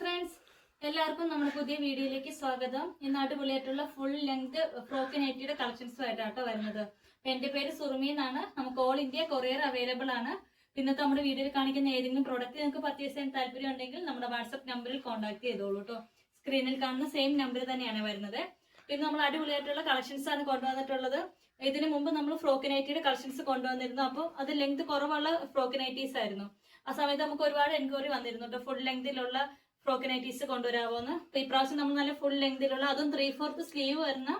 Friends എല്ലാവർക്കും നമ്മുടെ പുതിയ വീഡിയോയിലേക്ക് സ്വാഗതം. ഇന്ന് അടിപൊളിയായിട്ടുള്ള ഫുൾ ലെങ്ത് ഫ്രോക്ക് നൈറ്റിയുടെ കളക്ഷൻസും ആയിട്ടാട്ടോ വരുന്നത്. എന്റെ പേര് സുറുമി എന്നാണ്. നമുക്ക് ഓൾ ഇന്ത്യ കൊറിയർ അവൈലബിൾ ആണ്. ഇന്നത്തെ നമ്മുടെ വീഡിയോയിൽ കാണിക്കുന്ന ഏതെങ്കിലും പ്രോഡക്റ്റ് നിങ്ങൾക്ക് പർച്ചേസ് ചെയ്യാൻ താല്പര്യം ഉണ്ടെങ്കിൽ നമ്മുടെ വാട്സപ്പ് നമ്പറിൽ കോൺടാക്ട് ചെയ്തോളൂ കേട്ടോ സ്ക്രീനിൽ കാണുന്ന സെയിം നമ്പർ തന്നെയാണ് വരുന്നത്. പിന്നെ നമ്മൾ അടിപൊളിയായിട്ടുള്ള കളക്ഷൻസ് ആണ് കൊണ്ടുവന്നിട്ടുള്ളത്. ഇതിനു മുമ്പ് നമ്മൾ ഫ്രോക്ക് നൈറ്റിയുടെ കളക്ഷൻസ് കൊണ്ടുവന്നിരുന്നു. അപ്പോൾ അത് ലെങ്ത് കുറവുള്ള ഫ്രോക്ക് നൈറ്റീസ് ആയിരുന്നു. ആ സമയത്ത് നമുക്ക് ഒരുപാട് എൻക്വയറി വന്നിരുന്നു കേട്ടോ ഫുൾ ലെങ്തിലുള്ള ഫ്രോക്ക് കൊണ്ടുവരാവോന്ന്. ഈ അപ്പൊ ഇപ്രാവശ്യം നമ്മൾ നല്ല ഫുൾ ലെങ്തിലുള്ള അതും ത്രീ ഫോർത്ത് സ്ലീവ് വരുന്ന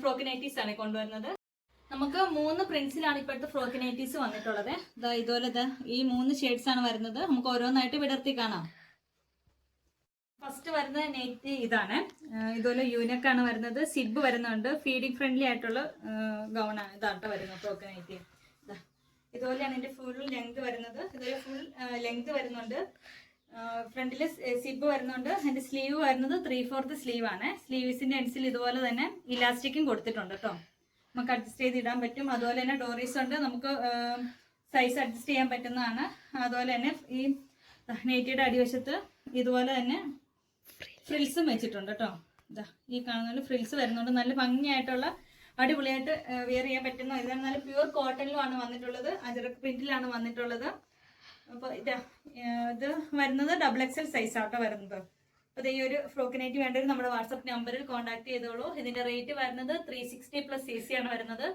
ഫ്രോക്കിനൈറ്റീസ് ആണ് കൊണ്ടുവരുന്നത്. നമുക്ക് മൂന്ന് പ്രിന്റ്സിലാണ് ഇപ്പോഴത്തെ ഫ്രോക്കിനൈറ്റീസ് വന്നിട്ടുള്ളത്. ഇതാ ഇതുപോലെ ഇതാ ഈ മൂന്ന് ഷെയ്ഡ്സ് ആണ് വരുന്നത്. നമുക്ക് ഓരോന്നായിട്ട് വിടർത്തി കാണാം. ഫസ്റ്റ് വരുന്ന നെറ്റ് ഇതാണ്. ഇതുപോലെ യൂനക്ക് ആണ് വരുന്നത്. സിബ് വരുന്നുണ്ട്. ഫീഡിങ് ഫ്രണ്ട്ലി ആയിട്ടുള്ള ഗൗൺ ആണ് ഇതാണ് വരുന്നത് ഫ്രോക്ക് നൈറ്റ് ഇതുപോലെയാണ് ഇതിന്റെ ഫുൾ ലെങ്ത് വരുന്നത്. ഇതുപോലെ ഫുൾ ലെങ്ത് വരുന്നുണ്ട്. ഫ്രണ്ടിൽ സിബ് വരുന്നുണ്ട്. അതിന്റെ സ്ലീവ് വരുന്നത് ത്രീ ഫോർത്ത് സ്ലീവ് ആണ്. സ്ലീവ്സിന്റെ എൻസിൽ ഇതുപോലെ തന്നെ ഇലാസ്റ്റിക്കും കൊടുത്തിട്ടുണ്ട് കേട്ടോ നമുക്ക് അഡ്ജസ്റ്റ് ചെയ്ത് ഇടാൻ പറ്റും. അതുപോലെ തന്നെ ഡോറീസ് ഉണ്ട്. നമുക്ക് സൈസ് അഡ്ജസ്റ്റ് ചെയ്യാൻ പറ്റുന്നതാണ്. അതുപോലെ തന്നെ ഈ നെയ്റ്റിയുടെ അടിവശത്ത് ഇതുപോലെ തന്നെ ഫ്രിൽസും വെച്ചിട്ടുണ്ട് കേട്ടോ ഇതാ ഈ കാണുന്ന ഫ്രിൽസ് വരുന്നുണ്ട്. നല്ല ഭംഗിയായിട്ടുള്ള അടിപൊളിയായിട്ട് വെയർ ചെയ്യാൻ പറ്റുന്ന ഇതാണ്. നല്ല പ്യുവർ കോട്ടണിലുമാണ് വന്നിട്ടുള്ളത്. അജറക് പ്രിന്റിലാണ് വന്നിട്ടുള്ളത്. അപ്പോൾ ഇതാ ഇത് വരുന്നത് ഡബിൾ എക്സൽ സൈസ് ആട്ടോ വരുന്നത്. അപ്പോൾ ഈ ഒരു ഫ്രോക്കിനായിട്ട് വേണ്ടവർ നമ്മുടെ വാട്സപ്പ് നമ്പറിൽ കോൺടാക്ട് ചെയ്തോളൂ. ഇതിന്റെ റേറ്റ് വരുന്നത് three sixty plus A C ആണ് വരുന്നത്.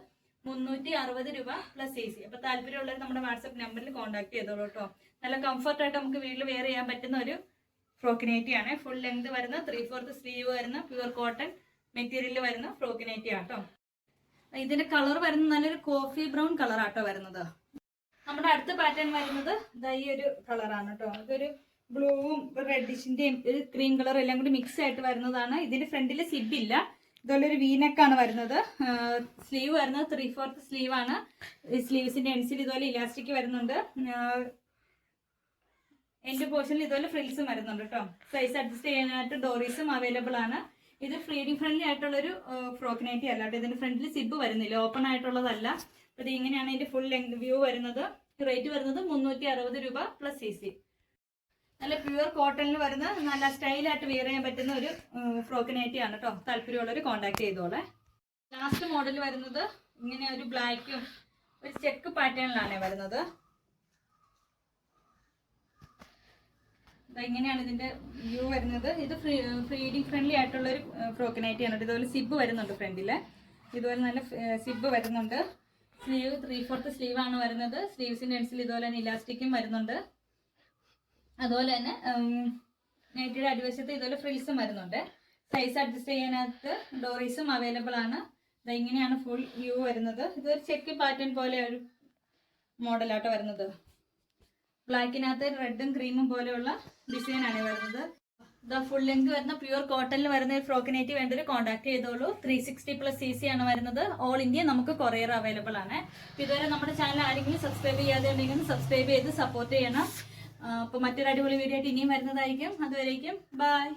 മുന്നൂറ്റി അറുപത് രൂപ പ്ലസ് എ സി അപ്പോൾ താല്പര്യമുള്ളവർ നമ്മുടെ വാട്സപ്പ് നമ്പറിൽ കോൺടാക്ട് ചെയ്തോളൂ കേട്ടോ നല്ല കംഫർട്ടായിട്ട് നമുക്ക് വീട്ടിൽ വെയർ ചെയ്യാൻ പറ്റുന്ന ഒരു ഫ്രോക്കിനേറ്റി ആണ്. ഫുൾ ലെങ്ത് വരുന്ന ത്രീ ഫോർത്ത് സ്ലീവ് വരുന്ന പ്യുവർ കോട്ടൺ മെറ്റീരിയൽ വരുന്ന ഫ്രോക്കിനേറ്റി ആട്ടോ ഇതിന്റെ കളർ വരുന്നത് നല്ലൊരു കോഫി ബ്രൗൺ കളർ ആട്ടോ വരുന്നത്. നമ്മുടെ അടുത്ത പാറ്റേൺ വരുന്നത് ദാ ഈ ഒരു കളറാണ് കേട്ടോ. ഇതൊരു ബ്ലൂവും റെഡിഷിന്റെയും ഒരു ക്രീം കളർ എല്ലാം കൂടി മിക്സ് ആയിട്ട് വരുന്നതാണ്. ഇതിന്റെ ഫ്രണ്ടിൽ സിബ് ഇല്ല. ഇതുപോലെ ഒരു വീനക്കാണ് വരുന്നത്. സ്ലീവ് വരുന്നത് ത്രീ ഫോർത്ത് സ്ലീവ് ആണ് സ്ലീവ്സിന്റെ എൻസിൽ ഇതുപോലെ ഇലാസ്റ്റിക് വരുന്നുണ്ട്. എന്റെ പോർഷനിൽ ഇതുപോലെ ഫ്രിൽസും വരുന്നുണ്ട് കേട്ടോ. സൈസ് അഡ്ജസ്റ്റ് ചെയ്യാനായിട്ട് ഡോറീസും അവൈലബിൾ ആണ്. ഇത് ഫ്രീഡിംഗ് ഫ്രണ്ട്ലി ആയിട്ടുള്ളൊരു ഫ്രോക്ക് നൈറ്റി അല്ല കേട്ടോ ഇതിന്റെ ഫ്രണ്ടിൽ സിബ് വരുന്നില്ല. ഓപ്പൺ ആയിട്ടുള്ളതല്ല. അപ്പൊ ഇങ്ങനെയാണ് ഇതിന്റെ ഫുൾ ലെങ്ത് വ്യൂ വരുന്നത്. റേറ്റ് വരുന്നത് മുന്നൂറ്റി അറുപത് രൂപ പ്ലസ് സി സി നല്ല പ്യുവർ കോട്ടണിൽ വരുന്ന നല്ല സ്റ്റൈലായിട്ട് വെയർ ചെയ്യാൻ പറ്റുന്ന ഒരു ഫ്രോക്ക് ആണ് കേട്ടോ താല്പര്യമുള്ളവർ കോൺടാക്ട് ചെയ്തോളെ. ലാസ്റ്റ് മോഡൽ വരുന്നത് ഇങ്ങനെ ഒരു ബ്ലാക്കും ഒരു ചെക്ക് പാറ്റേണിലാണ് വരുന്നത്. ഇങ്ങനെയാണ് ഇതിന്റെ വ്യൂ വരുന്നത്? ഇത് ഫ്രീഡിങ് ഫ്രണ്ട്ലി ആയിട്ടുള്ള ഒരു ഫ്രോക്ക് നൈറ്റി ആണ് ഇതുപോലെ സിബ് വരുന്നുണ്ട് ഫ്രണ്ടിൽ ഇതുപോലെ നല്ല സിബ് വരുന്നുണ്ട്. സ്ലീവ് ത്രീ ഫോർത്ത് സ്ലീവ് ആണ് വരുന്നത്. സ്ലീവ്സിന്റെ എൻസിൽ ഇതുപോലെ തന്നെ ഇലാസ്റ്റിക്കും വരുന്നുണ്ട്. അതുപോലെ തന്നെ നൈറ്റിയുടെ അടിവശത്ത് ഇതുപോലെ ഫ്രിൽസും വരുന്നുണ്ട്. സൈസ് അഡ്ജസ്റ്റ് ചെയ്യാനകത്ത് ഡോറീസും അവൈലബിൾ ആണ്. ഇങ്ങനെയാണ് ഫുൾ വ്യൂ വരുന്നത്? ഇതൊരു ചെക്ക് പാറ്റേൺ പോലെ ഒരു മോഡലാട്ടോ വരുന്നത്. ബ്ലാക്കിനകത്ത് റെഡും ക്രീമും പോലെയുള്ള ഡിസൈൻ ആണ് വരുന്നത്. ദ ഫുൾ ലെങ്ത് വരുന്ന പ്യുവർ കോട്ടണിൽ വരുന്ന ഒരു ഫ്രോക്കിനേറ്റ് വേണ്ടൊരു കോൺടാക്ട് ചെയ്തോളൂ. Three sixty plus C C ആണ് വരുന്നത്. ഓൾ ഇന്ത്യ നമുക്ക് കൊറിയർ അവൈലബിൾ ആണ്. ഇതുവരെ നമ്മുടെ ചാനൽ ആരെങ്കിലും സബ്സ്ക്രൈബ് ചെയ്യാതെ ഉണ്ടെങ്കിൽ സബ്സ്ക്രൈബ് ചെയ്ത് സപ്പോർട്ട് ചെയ്യണം. അപ്പോൾ മറ്റൊരു അടിപൊളി വീഡിയോ ആയിട്ട് ഇനിയും വരുന്നതായിരിക്കും. അതുവരേക്കും ബൈ